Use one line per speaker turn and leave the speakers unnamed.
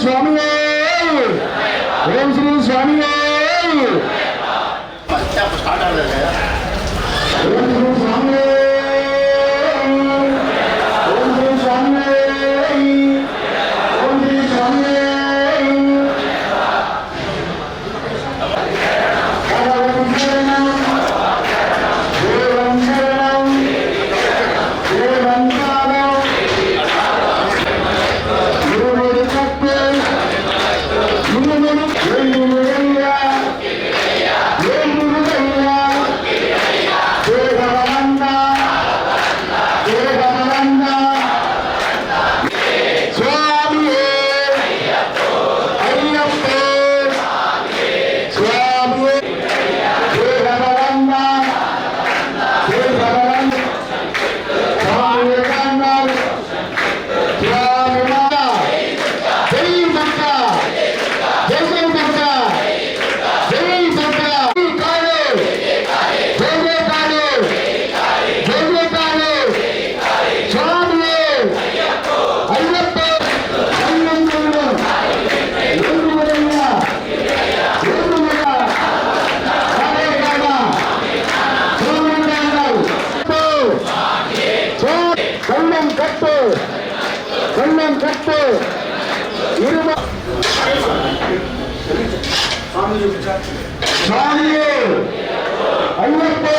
స్వామియే Come on, come on. கட்டு. ஐயப்போ.